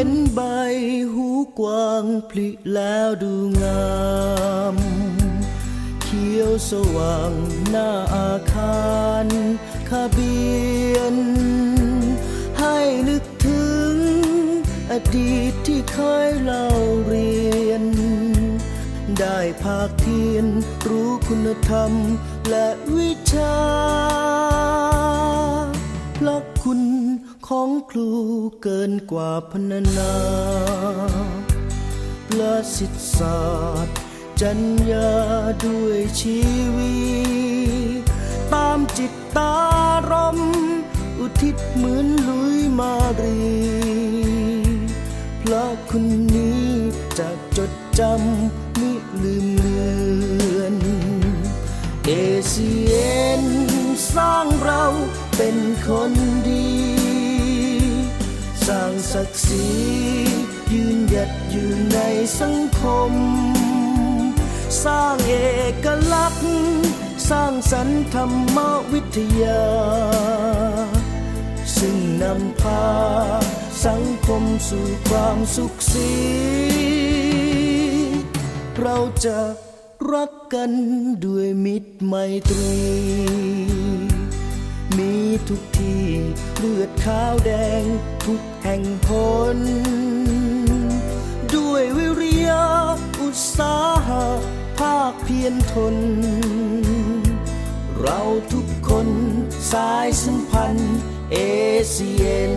ห็นใบหูกว้างพลิแล้วดูงาม เขียวสว่างหน้าอาคารคาเบียน ให้นึกถึงอดีตที่เคยเล่าเรียน ได้ภาคเพียนรู้คุณธรรมและวิชาพระ คุณของครูเกินกว่าพรรนาประสิทธิศาสตร์ จัญญาด้วยชีวิตามจิตตารม อุทิศเหมือนลุยมารี พระคุณนี้จะจดจำมิลืมเลือน เอเซียนสร้างเราเป็นคน ศักดิ์ศรียืนหยัดอยู่ในสังคม สร้างเอกลักษณ์ สร้างสรรค์ธรรมวิทยา ซึ่งนำพา สังคมสู่ความสุขสีเราจะรักกันด้วยมิตรไมตรี มีทุกที่เลือดขาวแดงทุกแห่งพนด้วยวิริยะอุตสาหะภาคเพียรทน เราทุกคนสายสัมพันธ์เอเซียน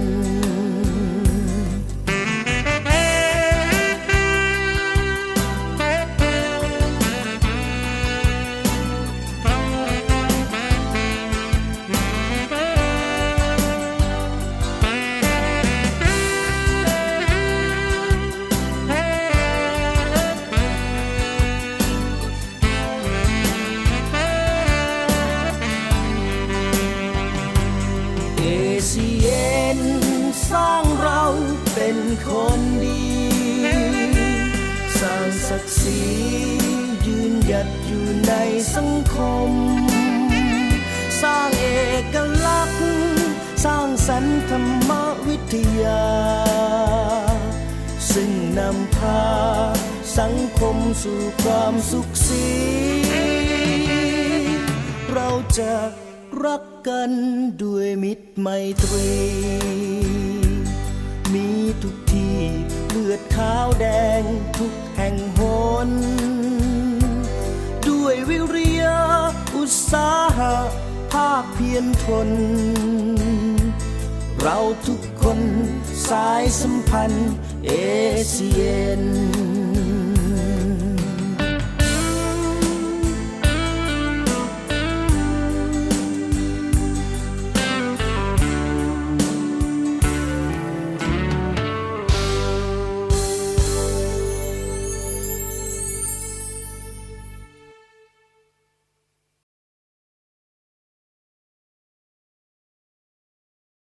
ศรียืนหยัดอยู่ในสังคม สร้างเอกลักษณ์ สร้างสรรค์ธรรมวิทยา ซึ่งนำพาสังคมสู่ความสุขสีเราจะรักกันด้วยมิตรไมตรี มีทุกที่เลือดขาวแดงทุกแห่งห น ด้วยวิริยะอุตสาหะภาคเพียรทน เราทุกคนสายสัมพันธ์เอเซียน